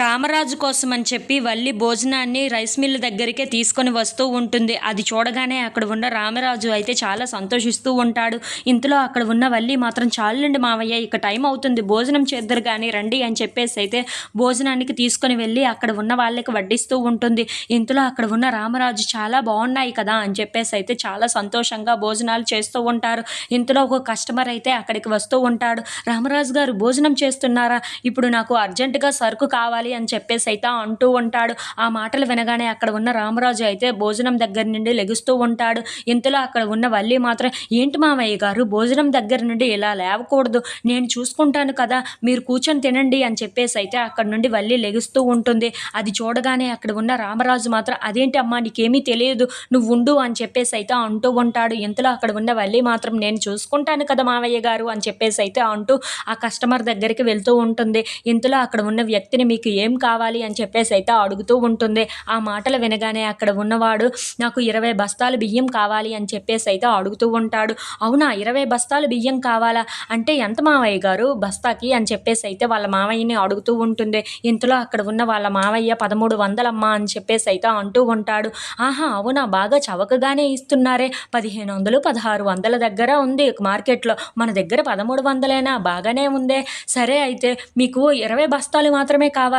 రామరాజు కోసం అని చెప్పి వల్లి భోజనాన్ని రైస్ మిల్ దగ్గరికే తీసుకొని వస్తూ ఉంటుంది. అది చూడగానే అక్కడ ఉన్న రామరాజు అయితే చాలా సంతోషిస్తూ ఉంటాడు. ఇంతలో అక్కడ ఉన్న వల్లి మాత్రం చాలండి మావయ్య ఇక టైం అవుతుంది. భోజనం చేద్దరు కానీ రండి అని చెప్పేసి అయితే భోజనానికి తీసుకొని వెళ్ళి అక్కడ ఉన్న వాళ్ళకి వడ్డిస్తూ ఉంటుంది. ఇంతలో అక్కడ ఉన్న రామరాజు చాలా బాగున్నాయి కదా అని చెప్పేసి అయితే చాలా సంతోషంగా భోజనాలు చేస్తూ ఉంటారు. ఇంతలో ఒక కస్టమర్ అయితే అక్కడికి వస్తూ ఉంటాడు. రామరాజు గారు భోజనం చేస్తున్నారా? ఇప్పుడు నాకు అర్జెంటుగా సరుకు కావాలి. అని చెప్పేసి అయితే అంటూ ఉంటాడు. ఆ మాటలు వినగానే అక్కడ ఉన్న రామరాజు అయితే భోజనం దగ్గర నుండి లెగుస్తూ ఉంటాడు. ఇంతలో అక్కడ ఉన్న వల్లి మాత్రం ఏంటి మామయ్య గారు భోజనం దగ్గర నుండి ఇలా లేవకూడదు. నేను చూసుకుంటాను కదా మీరు కూర్చొని తినండి అని చెప్పేసి అయితే అక్కడ నుండి వల్లి లెగుస్తూ ఉంటుంది. అది చూడగానే అక్కడ ఉన్న రామరాజు మాత్రం అదేంటి అమ్మా నీకేమీ తెలియదు. నువ్వు ఉండు అని చెప్పేసి అయితే అంటూ ఉంటాడు. ఇంతలో అక్కడ ఉన్న వల్లి మాత్రం నేను చూసుకుంటాను కదా మావయ్య గారు అని చెప్పేసి అయితే అంటూ ఆ కస్టమర్ దగ్గరికి వెళ్తూ ఉంటుంది. ఇంతలో అక్కడ ఉన్న వ్యక్తిని మీకు ఏం కావాలి అని చెప్పేసి అయితే అడుగుతూ ఉంటుంది. ఆ మాటలు వినగానే అక్కడ ఉన్నవాడు నాకు ఇరవై బస్తాలు బియ్యం కావాలి అని చెప్పేసి అయితే అడుగుతూ ఉంటాడు. అవునా ఇరవై బస్తాలు బియ్యం కావాలా? అంటే ఎంత మావయ్య గారు బస్తాకి? అని చెప్పేసి అయితే వాళ్ళ మావయ్యని అడుగుతూ ఉంటుంది. ఇంతలో అక్కడ ఉన్న వాళ్ళ మావయ్య పదమూడు వందలమ్మా అని చెప్పేసి అయితే అంటూ ఉంటాడు. ఆహా అవునా బాగా చవకగానే ఇస్తున్నారే. పదిహేను వందలు పదహారు వందల దగ్గర ఉంది మార్కెట్లో. మన దగ్గర పదమూడు వందలేనా? బాగానే ఉందే. సరే అయితే మీకు ఇరవై బస్తాలు మాత్రమే కావాలి?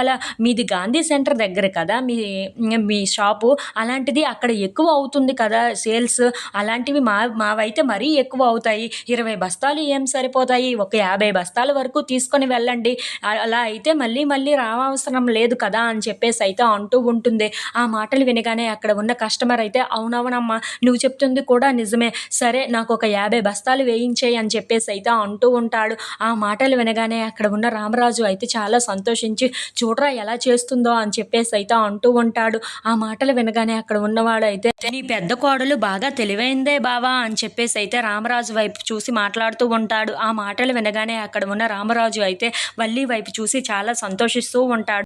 మీది గాంధీ సెంటర్ దగ్గర కదా మీ మీ షాపు. అలాంటిది అక్కడ ఎక్కువ అవుతుంది కదా సేల్స్. అలాంటివి మా మావైతే మరీ ఎక్కువ అవుతాయి. ఇరవై బస్తాలు ఏం సరిపోతాయి? ఒక యాభై బస్తాల వరకు తీసుకొని వెళ్ళండి. అలా అయితే మళ్ళీ మళ్ళీ రావవసరం లేదు కదా అని చెప్పేసి అయితే అంటూ ఉంటుంది. ఆ మాటలు వినగానే అక్కడ ఉన్న కస్టమర్ అయితే అవునవునమ్మా నువ్వు చెప్తుంది కూడా నిజమే. సరే నాకు ఒక యాభై బస్తాలు వేయించేయి అని చెప్పేసి అయితే అంటూ ఉంటాడు. ఆ మాటలు వినగానే అక్కడ ఉన్న రామరాజు అయితే చాలా సంతోషించి చూడరా ఎలా చేస్తుందో అని చెప్పేసి అయితే అంటూ ఉంటాడు. ఆ మాటలు వినగానే అక్కడ ఉన్నవాడు అయితే నీ పెద్ద కోడలు బాగా తెలివైందే బావా అని చెప్పేసి అయితే రామరాజు వైపు చూసి మాట్లాడుతూ ఉంటాడు. ఆ మాటలు వినగానే అక్కడ ఉన్న రామరాజు అయితే వల్లి వైపు చూసి చాలా సంతోషిస్తూ ఉంటాడు.